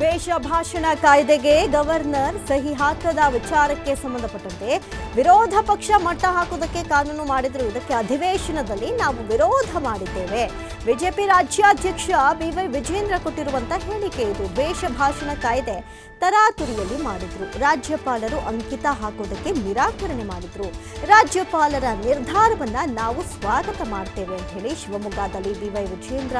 ದ್ವೇಷ ಭಾಷಣ ಕಾಯ್ದೆಗೆ ಗವರ್ನರ್ ಸಹಿ ಹಾಕದ ವಿಚಾರಕ್ಕೆ ಸಂಬಂಧಪಟ್ಟಂತೆ ವಿರೋಧ ಪಕ್ಷ ಮಟ್ಟ ಹಾಕುವುದಕ್ಕೆ ಕಾನೂನು ಮಾಡಿದ್ರು. ಇದಕ್ಕೆ ಅಧಿವೇಶನದಲ್ಲಿ ನಾವು ವಿರೋಧ ಮಾಡಿದ್ದೇವೆ. ಬಿಜೆಪಿ ರಾಜ್ಯಾಧ್ಯಕ್ಷ ಬಿವೈ ವಿಜೇಂದ್ರ ಕೊಟ್ಟಿರುವಂತಹ ಹೇಳಿಕೆ ಇದು. ದ್ವೇಷ ಭಾಷಣ ಕಾಯ್ದೆ ತರಾತುರಿಯಲ್ಲಿ ಮಾಡಿದ್ರು. ರಾಜ್ಯಪಾಲರು ಅಂಕಿತ ಹಾಕೋದಕ್ಕೆ ನಿರಾಕರಣೆ ಮಾಡಿದ್ರು. ರಾಜ್ಯಪಾಲರ ನಿರ್ಧಾರವನ್ನ ನಾವು ಸ್ವಾಗತ ಮಾಡ್ತೇವೆ ಅಂತ ಹೇಳಿ ಶಿವಮೊಗ್ಗದಲ್ಲಿ ಬಿವೈ ವಿಜೇಂದ್ರ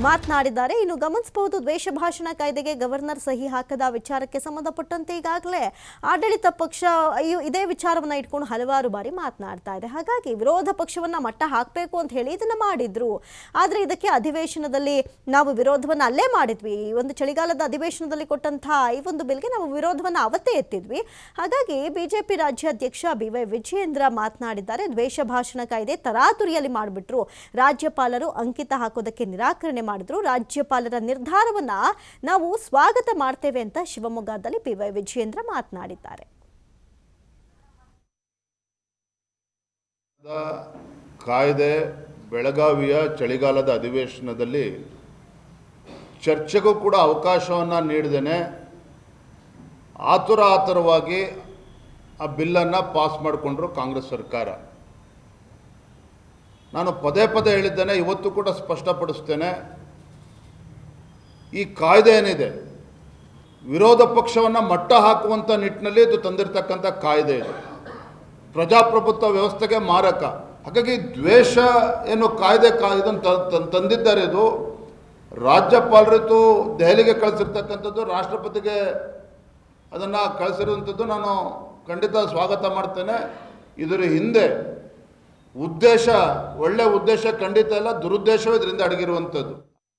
ಮಾತನಾಡಿದ್ದಾರೆ. ಇನ್ನು ಗಮನಿಸಬಹುದು, ದ್ವೇಷ ಭಾಷಣ ಕಾಯ್ದೆಗೆ ಗವರ್ನರ್ ಸಹಿ ಹಾಕದ ವಿಚಾರಕ್ಕೆ ಸಂಬಂಧಪಟ್ಟಂತೆ ಈಗಾಗಲೇ ಆಡಳಿತ ಪಕ್ಷ ಅಯ್ಯೋ, ಇದೇ ವಿಚಾರವನ್ನ ಇಟ್ಕೊಂಡು ಹಲವಾರು ಬಾರಿ ಮಾತನಾಡ್ತಾ ಇದೆ. ಹಾಗಾಗಿ ವಿರೋಧ ಪಕ್ಷವನ್ನ ಮಟ್ಟ ಹಾಕಬೇಕು ಅಂತ ಹೇಳಿ ಇದನ್ನ ಮಾಡಿದ್ರು. ಆದ್ರೆ ಇದಕ್ಕೆ ಅಧಿವೇಶನದಲ್ಲಿ ನಾವು ವಿರೋಧವನ್ನು ಅಲ್ಲೇ ಮಾಡಿದ್ವಿ. ಈ ಒಂದು ಚಳಿಗಾಲದ ಅಧಿವೇಶನದಲ್ಲಿ ಕೊಟ್ಟಂತಹ ಈ ಒಂದು ಬಿಲ್ಗೆ ನಾವು ವಿರೋಧವನ್ನ ಅವತ್ತೇ ಎತ್ತಿದ್ವಿ. ಹಾಗಾಗಿ ಬಿಜೆಪಿ ರಾಜ್ಯಾಧ್ಯಕ್ಷ ಬಿ ವೈ ವಿಜಯೇಂದ್ರ ಮಾತನಾಡಿದ್ದಾರೆ. ದ್ವೇಷ ಭಾಷಣ ಕಾಯ್ದೆ ತರಾತುರಿಯಲ್ಲಿ ಮಾಡಿಬಿಟ್ರು. ರಾಜ್ಯಪಾಲರು ಅಂಕಿತ ಹಾಕೋದಕ್ಕೆ ನಿರಾಕರಣೆ ಮಾಡಿದ್ರು. ರಾಜ್ಯಪಾಲರ ನಿರ್ಧಾರವನ್ನ ನಾವು ಸ್ವಾಗತ ಮಾಡ್ತೇವೆ ಅಂತ ಶಿವಮೊಗ್ಗದಲ್ಲಿ ಬಿ ವೈ ವಿಜಯೇಂದ್ರ ಮಾತನಾಡಿದ್ದಾರೆ. ಕಾಯ್ದೆ ಬೆಳಗಾವಿಯ ಚಳಿಗಾಲದ ಅಧಿವೇಶನದಲ್ಲಿ ಚರ್ಚೆಗೂ ಕೂಡ ಅವಕಾಶವನ್ನು ನೀಡಿದ್ದೇನೆ ಆತುರ ಆತುರವಾಗಿ ಆ ಬಿಲ್ಲನ್ನು ಪಾಸ್ ಮಾಡಿಕೊಂಡ್ರು ಕಾಂಗ್ರೆಸ್ ಸರ್ಕಾರ. ನಾನು ಪದೇ ಪದೇ ಹೇಳಿದ್ದೇನೆ, ಇವತ್ತು ಕೂಡ ಸ್ಪಷ್ಟಪಡಿಸ್ತೇನೆ. ಈ ಕಾಯ್ದೆ ಏನಿದೆ? ವಿರೋಧ ಪಕ್ಷವನ್ನು ಮಟ್ಟ ಹಾಕುವಂಥ ನಿಟ್ಟಿನಲ್ಲಿ ಇದು ತಂದಿರತಕ್ಕಂಥ ಕಾಯ್ದೆ ಇದು. ಪ್ರಜಾಪ್ರಭುತ್ವ ವ್ಯವಸ್ಥೆಗೆ ಮಾರಕ. ಹಾಗಾಗಿ ದ್ವೇಷ ಏನು ಕಾಯ್ದೆ ಕಾ ಇದನ್ನು ತಂದಿದ್ದಾರೆ ಇದು. ರಾಜ್ಯಪಾಲರಿತು ದೆಹಲಿಗೆ ಕಳಿಸಿರ್ತಕ್ಕಂಥದ್ದು, ರಾಷ್ಟ್ರಪತಿಗೆ ಅದನ್ನು ಕಳಿಸಿರುವಂಥದ್ದು ನಾನು ಖಂಡಿತ ಸ್ವಾಗತ ಮಾಡ್ತೇನೆ. ಇದರ ಹಿಂದೆ ಉದ್ದೇಶ, ಒಳ್ಳೆ ಉದ್ದೇಶ ಖಂಡಿತ ಇಲ್ಲ, ದುರುದ್ದೇಶವೇ ಇದರಿಂದ ಅಡಗಿರುವಂಥದ್ದು.